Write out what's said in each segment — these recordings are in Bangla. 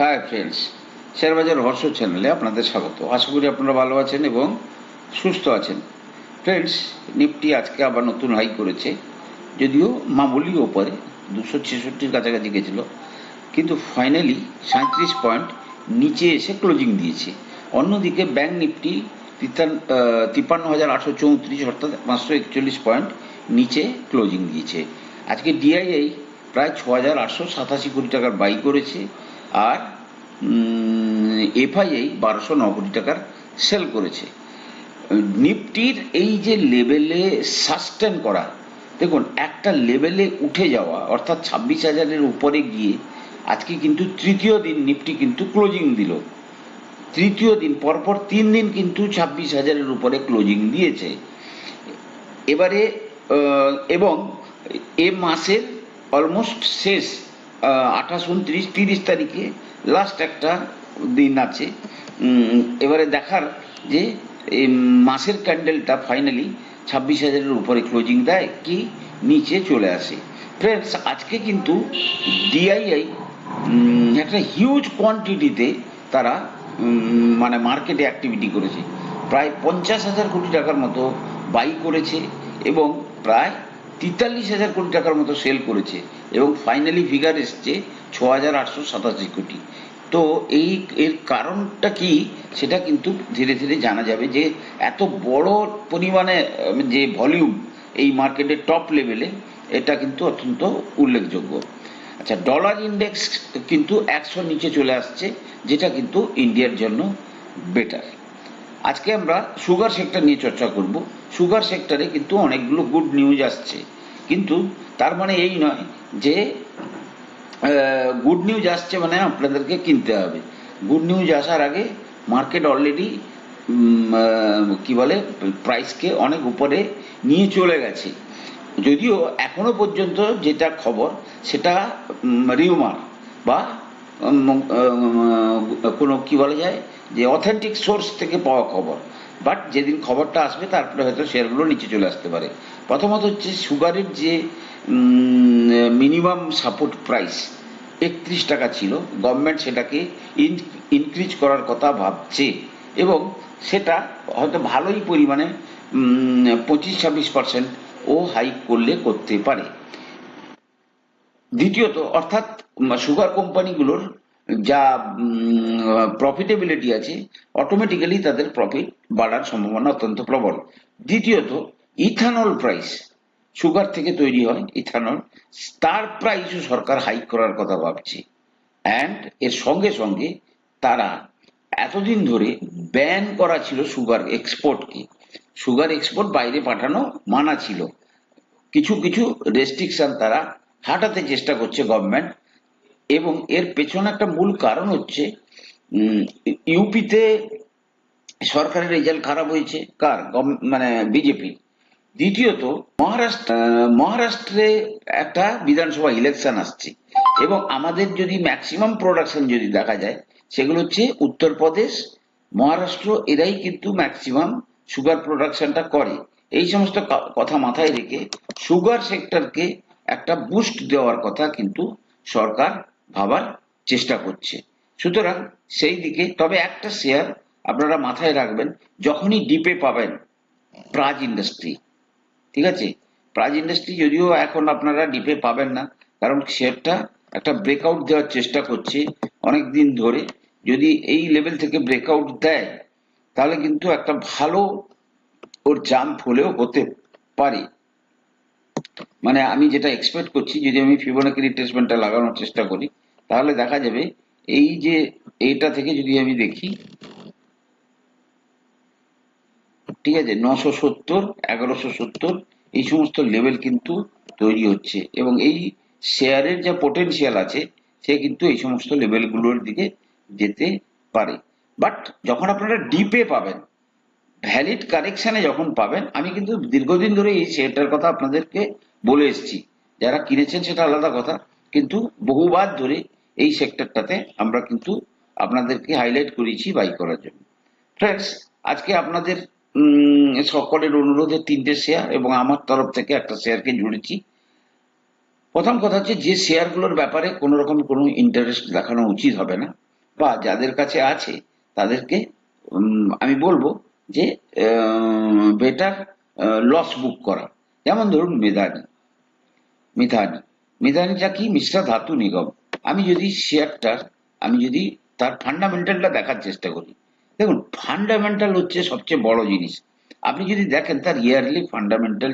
হাই ফ্রেন্ডস শেয়ারবাজার হর্ষ চ্যানেলে আপনাদের স্বাগত। আশা করি আপনারা ভালো আছেন এবং সুস্থ আছেন। ফ্রেন্ডস নিফটি আজকে আবার নতুন হাই করেছে। যদিও মামুলি ওপরে দুশো ছেষট্টির কাছাকাছি গেছিল। কিন্তু ফাইনালি সাঁত্রিশ পয়েন্ট নিচে এসে ক্লোজিং দিয়েছে। অন্যদিকে ব্যাংক নিফটি তিপ্পান্ন হাজার আটশো চৌত্রিশ অর্থাৎ পাঁচশো একচল্লিশ পয়েন্ট নিচে ক্লোজিং দিয়েছে। আজকে ডিআইআই প্রায় ছ হাজার আটশো সাতাশি কোটি টাকার বাই করেছে। আর এফআইআই বারোশো ন কোটি টাকার সেল করেছে। নিফটির এই যে লেভেলে সাস্টেন করা, দেখুন, একটা লেভেলে উঠে যাওয়া, অর্থাৎ ছাব্বিশ হাজারের উপরে গিয়ে আজকে কিন্তু তৃতীয় দিন নিফটি কিন্তু ক্লোজিং দিল। তৃতীয় দিন, পরপর তিন দিন কিন্তু ছাব্বিশ হাজারের উপরে ক্লোজিং দিয়েছে। এবারে এবং এ মাসের অলমোস্ট শেষ আঠাশ, উনত্রিশ, তিরিশ তারিখে লাস্ট একটা দিন আছে। এবারে দেখার যে, এই মাসের ক্যান্ডেলটা ফাইনালি ছাব্বিশ হাজারের উপরে ক্লোজিং দেয়, কি? নিচে চলে আসে। ফ্রেন্ডস আজকে কিন্তু ডিআইআই একটা হিউজ কোয়ান্টিটিতে তারা মানে মার্কেটে অ্যাক্টিভিটি করেছে। প্রায় পঞ্চাশ হাজার কোটি টাকার মতো বাই করেছে এবং প্রায় তেতাল্লিশ হাজার কোটি টাকার মতো সেল করেছে। এবং ফাইনালি ফিগার এসছে ছ হাজার আটশো সাতাশি কোটি। তো এই এর কারণটা কি? সেটা কিন্তু ধীরে ধীরে জানা যাবে যে এত বড় পরিমাণে যে ভলিউম এই মার্কেটের টপ লেভেলে এটা কিন্তু অত্যন্ত উল্লেখযোগ্য। আচ্ছা ডলার ইন্ডেক্স কিন্তু একশো নিচে চলে আসছে, যেটা কিন্তু ইন্ডিয়ার জন্য বেটার আজকে আমরা সুগার সেক্টর নিয়ে চর্চা করব। সুগার সেক্টরে কিন্তু অনেকগুলো গুড নিউজ আসছে। কিন্তু তার মানে এই নয় যে গুড নিউজ আসছে মানে আপনাদেরকে কিনতে হবে। গুড নিউজ আসার আগে মার্কেট অলরেডি কি বলে প্রাইসকে অনেক উপরে নিয়ে চলে গেছে। যদিও এখনও পর্যন্ত যেটা খবর, সেটা রিউমার বা কোনো কি বলা যায়, যে অথেন্টিক সোর্স থেকে পাওয়া খবর। বাট যেদিন খবরটা আসবে, তারপরে হয়তো শেয়ারগুলো নিচে চলে আসতে পারে। প্রথমত হচ্ছে সুগারের যে মিনিমাম সাপোর্ট প্রাইস একত্রিশ টাকা ছিল। গভর্নমেন্ট সেটাকে ইনক্রিজ করার কথা ভাবছে এবং সেটা হয়তো ভালোই পরিমাণে পঁচিশ ছাব্বিশ পার্সেন্ট ও হাইক করলে করতে পারে। দ্বিতীয়ত, অর্থাৎ সুগার কোম্পানিগুলোর যা প্রফিটেবিলিটি আছে অটোমেটিক্যালি তাদের প্রফিট বাড়ার সম্ভাবনা অত্যন্ত প্রবল। দ্বিতীয়ত ইথানল প্রাইস সুগার থেকে তৈরি হয় ইথানল। তার প্রাইসও সরকার হাইক করার কথা ভাবছে। অ্যান্ড এর সঙ্গে সঙ্গে তারা এতদিন ধরে ব্যান করা ছিল সুগার এক্সপোর্টকে সুগার এক্সপোর্ট বাইরে পাঠানো মানা ছিল। কিছু কিছু রেস্ট্রিকশন তারা হাঁটাতে চেষ্টা করছে গভর্নমেন্ট এবং এর পেছনে একটা মূল কারণ হচ্ছে ইউপিতে সরকারের রেজাল্ট খারাপ হয়েছে। কার? মানে বিজেপি দ্বিতীয়ত, মহারাষ্ট্র, মহারাষ্ট্রে একটা বিধানসভা ইলেকশন আসছে। এবং আমাদের যদি ম্যাক্সিমাম প্রোডাকশন যদি দেখা যায়, সেগুলো হচ্ছে উত্তরপ্রদেশ, মহারাষ্ট্র, এরাই কিন্তু ম্যাক্সিমাম সুগার প্রোডাকশনটা করে। এই সমস্ত কথা মাথায় রেখে সুগার সেক্টরকে একটা বুস্ট দেওয়ার কথা কিন্তু সরকার ভাবার চেষ্টা করছে। সুতরাং সেই দিকে, তবে একটা শেয়ার আপনারা মাথায় রাখবেন, যখনই ডিপে পাবেন প্রাজ ইন্ডাস্ট্রি ঠিক আছে? প্রাইজ ইন্ডাস্ট্রি যদিও এখন আপনারা ডিপে পাবেন না, কারণ শেয়ারটা একটা ব্রেকআউট দেওয়ার চেষ্টা করছে অনেক দিন ধরে। যদি এই লেভেল থেকে ব্রেকআউট দেয়, তাহলে কিন্তু একটা ভালো ওর জাম্প হলেও হতে পারে। মানে আমি যেটা এক্সপেক্ট করছি, যদি আমি ফিবোনাকি রিট্রেসমেন্টটা লাগানোর চেষ্টা করি, তাহলে দেখা যাবে এই যে এইটা থেকে যদি আমি দেখি ঠিক আছে, নশো সত্তর, এগারোশো সত্তর, এই সমস্ত লেভেল কিন্তু তৈরি হচ্ছে। এবং এই শেয়ারের যা পোটেনশিয়াল আছে, সে কিন্তু এই সমস্ত লেভেলগুলোর দিকে যেতে পারে। বাট যখন আপনারা ডিপে পাবেন ভ্যালিড কারেকশনে যখন পাবেন, আমি কিন্তু দীর্ঘদিন ধরে এই শেয়ারটার কথা আপনাদেরকে বলে এসেছি। যারা কিনেছেন সেটা আলাদা কথা, কিন্তু বহুবার ধরে এই সেক্টরটাতে আমরা কিন্তু আপনাদেরকে হাইলাইট করেছি বাই করার জন্য। ফ্রেন্ডস আজকে আপনাদের সকলের অনুরোধে তিনটে শেয়ার এবং আমার তরফ থেকে একটা শেয়ারকে জুড়েছি। প্রথম কথা হচ্ছে, যে শেয়ারগুলোর ব্যাপারে কোনো রকম কোনো ইন্টারেস্ট দেখানো উচিত হবে না, বা যাদের কাছে আছে, তাদেরকে আমি বলব যে বেটার লস বুক করা। যেমন ধরুন মেদানি মিথানি মিথানিটা কি? মিশ্রা ধাতু নিগম। আমি যদি শেয়ারটার আমি যদি তার ফান্ডামেন্টালটা দেখার চেষ্টা করি দেখুন ফান্ডামেন্টাল হচ্ছে সবচেয়ে বড় জিনিস। আপনি যদি দেখেন তার ইয়ারলি ফান্ডামেন্টাল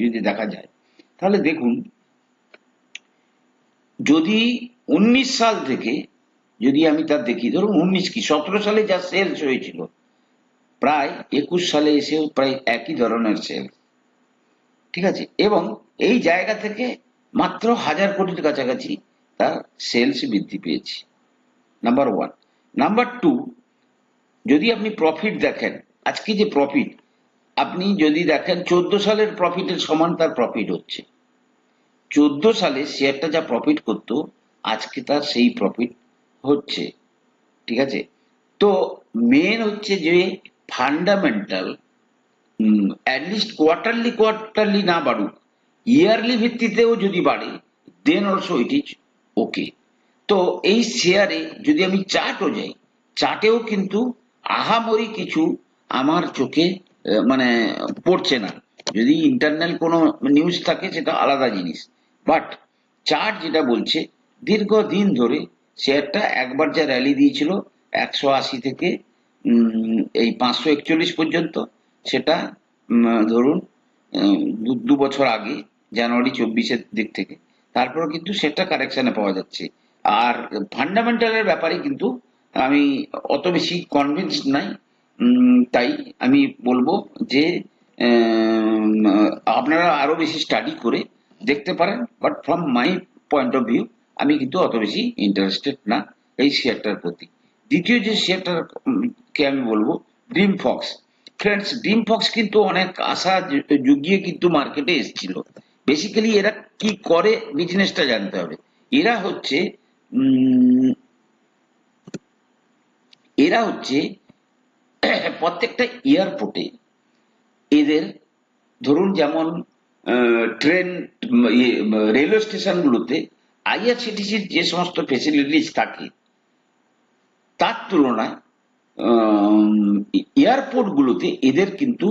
যদি দেখা যায়, তাহলে দেখুন, যদি উনিশ সাল থেকে, যদি আমি তার দেখি, ধরুন উনিশ কি, সতেরো সালে যা সেলস হয়েছিল, প্রায় একুশ সালে এসেও প্রায় একই ধরনের সেলস ঠিক আছে? এবং এই জায়গা থেকে মাত্র হাজার কোটির কাছাকাছি তার সেলস বৃদ্ধি পেয়েছে। নাম্বার ওয়ান নাম্বার টু যদি আপনি প্রফিট দেখেন, আজকে যে প্রফিট আপনি যদি দেখেন চোদ্দ সালের প্রফিটের সমান তার প্রফিট হচ্ছে। চোদ্দ সালে শেয়ারটা যা প্রফিট করতো, আজকে তার সেই প্রফিট হচ্ছে। ঠিক আছে? তো মেন হচ্ছে যে ফান্ডামেন্টাল অ্যাটলিস্ট কোয়ার্টারলি কোয়ার্টারলি না বাড়ুক ইয়ারলি ভিত্তিতেও যদি বাড়ে দেন অলসো ইট ইজ ওকে তো এই শেয়ারে যদি আমি চার্টও যাই চার্টেও কিন্তু আহামরি কিছু আমার চোখে মানে পড়ছে না। যদি ইন্টারনাল কোনো নিউজ থাকে, সেটা আলাদা জিনিস। বাট চার্ট যেটা বলছে, দীর্ঘদিন ধরে শেয়ারটা একবার যা র্যালি দিয়েছিল, একশো আশি থেকে এই পাঁচশো একচল্লিশ পর্যন্ত, সেটা ধরুন দু- দু বছর আগে, জানুয়ারি চব্বিশের দিক থেকে। তারপরে কিন্তু সেটা কারেকশনে পাওয়া যাচ্ছে। আর ফান্ডামেন্টালের ব্যাপারে কিন্তু আমি অত বেশি কনভিন্স নাই। তাই আমি বলব যে আপনারা আরও বেশি স্টাডি করে দেখতে পারেন। But from my point of view আমি কিন্তু অত বেশি ইন্টারেস্টেড না এই শেয়ারটার প্রতি। দ্বিতীয় যে শেয়ারটার উম, কে আমি বলব? Dream fox friends dream fox কিন্তু অনেক আশা জুগিয়ে কিন্তু মার্কেটে এসেছিল। বেসিক্যালি এরা কি করে বিজনেসটা জানতে হবে? এরা হচ্ছে এরা হচ্ছে প্রত্যেকটা এয়ারপোর্টে এদের ধরুন যেমন ট্রেন রেলওয়ে স্টেশনগুলোতে আইআরসিটিসির যে সমস্ত ফেসিলিটিস থাকে, তার তুলনায় এয়ারপোর্টগুলোতে এদের কিন্তু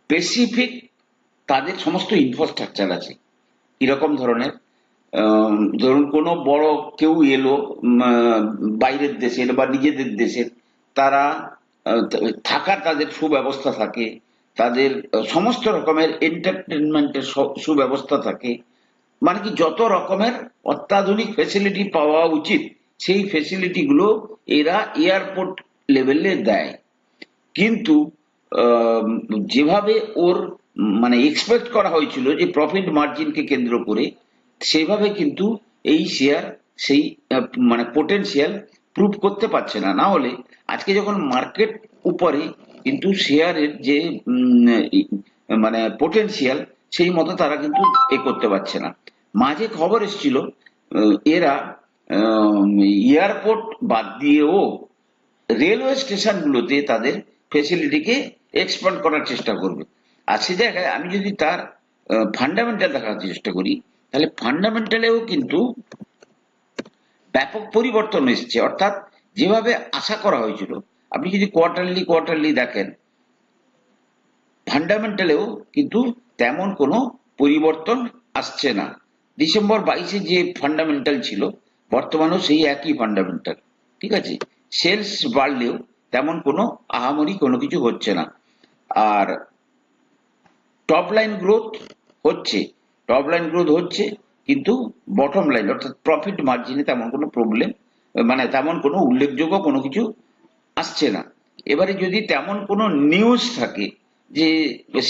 স্পেসিফিক তাদের সমস্ত ইনফ্রাস্ট্রাকচার আছে। এরকম ধরনের ধরুন কোনো বড় কেউ এলো বাইরের দেশের বা নিজেদের দেশের তারা থাকার তাদের সুব্যবস্থা থাকে, তাদের সমস্ত রকমের এন্টারটেনমেন্টের সুব্যবস্থা থাকে। মানে কি, যত রকমের অত্যাধুনিক ফেসিলিটি পাওয়া উচিত, সেই ফেসিলিটি গুলো এরা এয়ারপোর্ট লেভেলে দেয়। কিন্তু যেভাবে ওর মানে এক্সপেক্ট করা হয়েছিল যে প্রফিট মার্জিনকে কেন্দ্র করে, সেভাবে কিন্তু এই শেয়ার সেই মানে পোটেনশিয়াল প্রুভ করতে পারছে না। না হলে আজকে যখন মার্কেট উপরে কিন্তু শেয়ারের যে মানে পোটেনশিয়াল সেই মতো তারা কিন্তু এ করতে পারছে না। মাঝে খবর এসেছিল এরা এয়ারপোর্ট বাদ দিয়েও রেলওয়ে স্টেশনগুলোতে তাদের ফেসিলিটিকে এক্সপান্ড করার চেষ্টা করবে। আর সে জায়গায় আমি যদি তার ফান্ডামেন্টাল দেখার চেষ্টা করি, তাহলে ফান্ডামেন্টালেও কিন্তু ব্যাপক পরিবর্তন এসেছে। অর্থাৎ যেভাবে আশা করা হয়েছিল, আপনি যদি কোয়ার্টারলি কোয়ার্টারলি দেখেন ফান্ডামেন্টালেও কিন্তু তেমন কোনো পরিবর্তন আসছে না। ডিসেম্বর বাইশে যে ফান্ডামেন্টাল ছিল, বর্তমানেও সেই একই ফান্ডামেন্টাল ঠিক আছে? সেলস বাড়লেও তেমন কোনো আহামরি কোনো কিছু হচ্ছে না। আর টপ লাইন গ্রোথ হচ্ছে টপ লাইন গ্রোথ হচ্ছে কিন্তু বটম লাইন অর্থাৎ প্রফিট মার্জিনে তেমন কোনো প্রবলেম মানে তেমন কোনো উল্লেখযোগ্য কোনো কিছু আসছে না। এবারে যদি তেমন কোনো নিউজ থাকে যে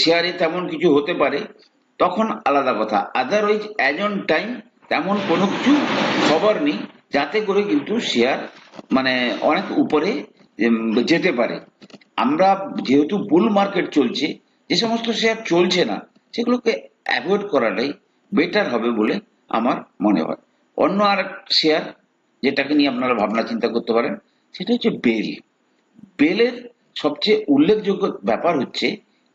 শেয়ারে তেমন কিছু হতে পারে, তখন আলাদা কথা। আদারওয়াইজ অ্যাজ অন টাইম তেমন কোনো কিছু খবর নেই, যাতে করে কিন্তু শেয়ার মানে অনেক উপরে যেতে পারে। আমরা যেহেতু বুল মার্কেট চলছে, যে সমস্ত শেয়ার চলছে না, সেগুলোকে অ্যাভয়েড করাটাই বেটার হবে বলে আমার মনে হয়। অন্য আর শেয়ার যেটাকে নিয়ে আপনারা ভাবনা চিন্তা করতে পারেন, সেটা হচ্ছে বেল। বেলের সবচেয়ে উল্লেখযোগ্য ব্যাপার হচ্ছে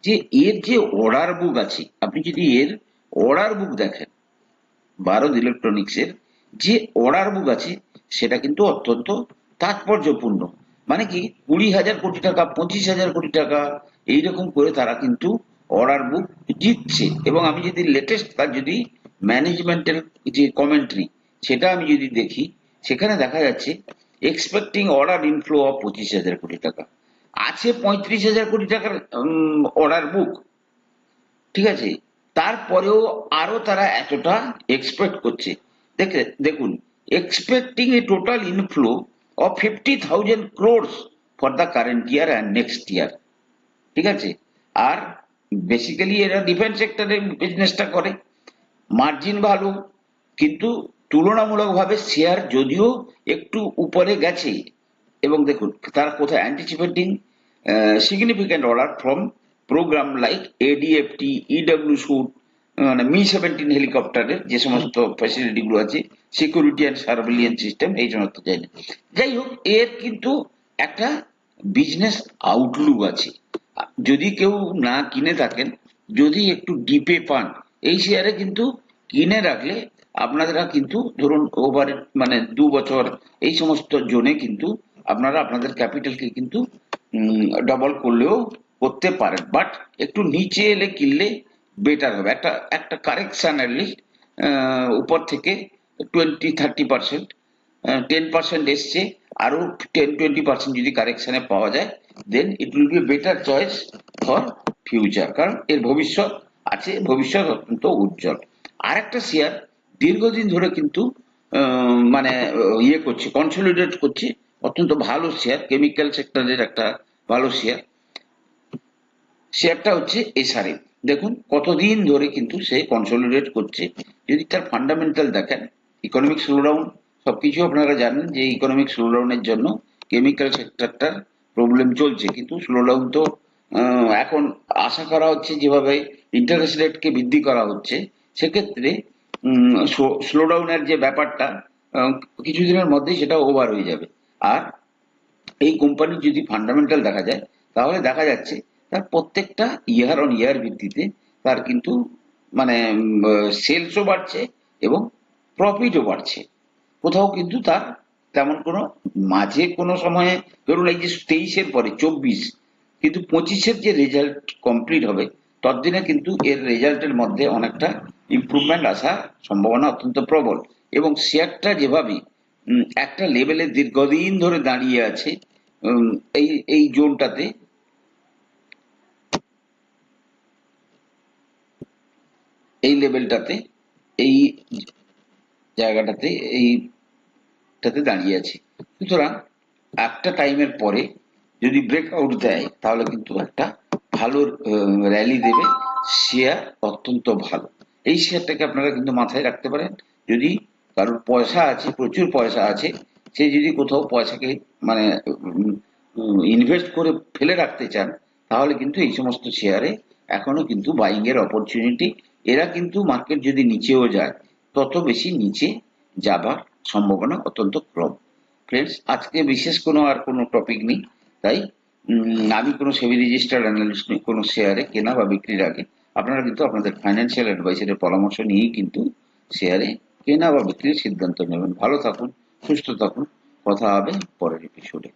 যে এর যে অর্ডার বুক আছে, আপনি যদি এর অর্ডার বুক দেখেন ভারত ইলেকট্রনিক্স এর যে অর্ডার বুক আছে, সেটা কিন্তু অত্যন্ত তাৎপর্যপূর্ণ। মানে কি, কুড়ি হাজার কোটি টাকা, পঁচিশ হাজার কোটি টাকা, এইরকম করে তারা কিন্তু অর্ডার বুক জিতছে। এবং আমি যদি লেটেস্ট তার যদি ম্যানেজমেন্টের যে কমেন্ট্রি সেটা আমি যদি দেখি, সেখানে দেখা যাচ্ছে এক্সপেক্টিং অর্ডার ইনফ্লো অফ পঁচিশ হাজার কোটি টাকা। আছে পঁয়ত্রিশ হাজার কোটি টাকার অর্ডার বুক ঠিক আছে? তারপরেও আরও তারা এতটা এক্সপেক্ট করছে। দেখে, দেখুন expecting a total inflow of fifty thousand crores for the current year and next year ঠিক আছে? আর বেসিক্যালি এরা ডিফেন্স সেক্টরে বিজনেসটা করে। মার্জিন ভালো, কিন্তু তুলনামূলকভাবে শেয়ার যদিও একটু উপরে গেছে। এবং দেখুন, তারা কোথায় anticipating significant order from program like ADFT EW suite মানে মি সেভেন্টিন হেলিকপ্টারের যে সমস্ত ফ্যাসিলিটি গুলো আছে সিকিউরিটি অ্যান্ড সার্ভিলিয়েন্স সিস্টেম এই সমস্ত যাই যাই হোক, এর কিন্তু একটা বিজনেস আউটলুক আছে। যদি কেউ না কিনে থাকেন, যদি একটু ডিপে পান, এই শেয়ারে কিন্তু কিনে রাখলে আপনারা কিন্তু ধরুন ওভার মানে দু বছর, এই সমস্ত জোনে কিন্তু আপনারা আপনাদের ক্যাপিটালকে কিন্তু ডবল করলেও করতে পারেন। বাট একটু নিচে এলে কিনলে বেটার হবে। একটা একটা কারেকশান লিস্ট উপর থেকে twenty thirty percent ten percent এসছে। আরও টেন টোয়েন্টি পার্সেন্ট যদি কারেকশানে পাওয়া যায় then it will be better choice for future কারণ এর ভবিষ্যৎ আছে, ভবিষ্যৎ অত্যন্ত উজ্জ্বল। আর একটা শেয়ার দীর্ঘদিন ধরে কিন্তু মানে ইয়ে করছে কনসলিডেট করছে, অত্যন্ত ভালো শেয়ার কেমিক্যাল সেক্টরের একটা ভালো শেয়ার শেয়ারটা হচ্ছে এসআরএফ দেখুন, কতদিন ধরে কিন্তু সে কনসলিডেট করছে। যদি তার ফান্ডামেন্টাল দেখেন ইকোনমিক স্লোডাউন সবকিছু আপনারা জানেন যে ইকোনমিক স্লোডাউনের জন্য কেমিক্যাল সেক্টরটার প্রবলেম চলছে। কিন্তু স্লোডাউন তো এখন আশা করা হচ্ছে যেভাবে ইন্টারেস্ট রেটকে বৃদ্ধি করা হচ্ছে, সেক্ষেত্রে স্লোডাউনের যে ব্যাপারটা কিছুদিনের মধ্যেই সেটা ওভার হয়ে যাবে। আর এই কোম্পানির যদি ফান্ডামেন্টাল দেখা যায়, তাহলে দেখা যাচ্ছে তার প্রত্যেকটা ইয়ার অন ইয়ার ভিত্তিতে তার কিন্তু মানে সেলসও বাড়ছে এবং প্রফিটও বাড়ছে। কোথাও কিন্তু তার তেমন কোনো মাঝে কোনো সময়ে ধরুন এই যে তেইশের পরে, চব্বিশ, কিন্তু পঁচিশের যে রেজাল্ট কমপ্লিট হবে, ততদিনে কিন্তু এর রেজাল্টের মধ্যে অনেকটা ইমপ্রুভমেন্ট আসার সম্ভাবনা অত্যন্ত প্রবল। এবং শেয়ারটা যেভাবে একটা লেভেলে দীর্ঘদিন ধরে দাঁড়িয়ে আছে এই এই জোনটাতে, এই লেভেলটাতে এই জায়গাটাতে এইটাতে দাঁড়িয়ে আছে। সুতরাং একটা টাইমের পরে যদি ব্রেকআউট দেয়, তাহলে কিন্তু একটা ভালো র্যালি দেবে। শেয়ার অত্যন্ত ভালো। এই শেয়ারটাকে আপনারা কিন্তু মাথায় রাখতে পারেন। যদি কারোর পয়সা আছে, প্রচুর পয়সা আছে, সে যদি কোথাও পয়সাকে মানে ইনভেস্ট করে ফেলে রাখতে চান, তাহলে কিন্তু এই সমস্ত শেয়ারে এখনও কিন্তু বাইং এর অপরচুনিটি এরা কিন্তু মার্কেট যদি নিচেও যায়, তত বেশি নিচে যাবার সম্ভাবনা অত্যন্ত কম। ফ্রেন্ডস আজকে বিশেষ কোনো আর কোনো টপিক নেই। তাই আমি কোনো সেভি রেজিস্টার্ড অ্যানালিস্ট নেই, কোনো শেয়ারে কেনা বা বিক্রির আগে। আপনারা কিন্তু আপনাদের ফাইন্যান্সিয়াল অ্যাডভাইসারের পরামর্শ নিয়েই কিন্তু শেয়ারে কেনা বা বিক্রির সিদ্ধান্ত নেবেন। ভালো থাকুন, সুস্থ থাকুন। কথা হবে পরের এপিসোডে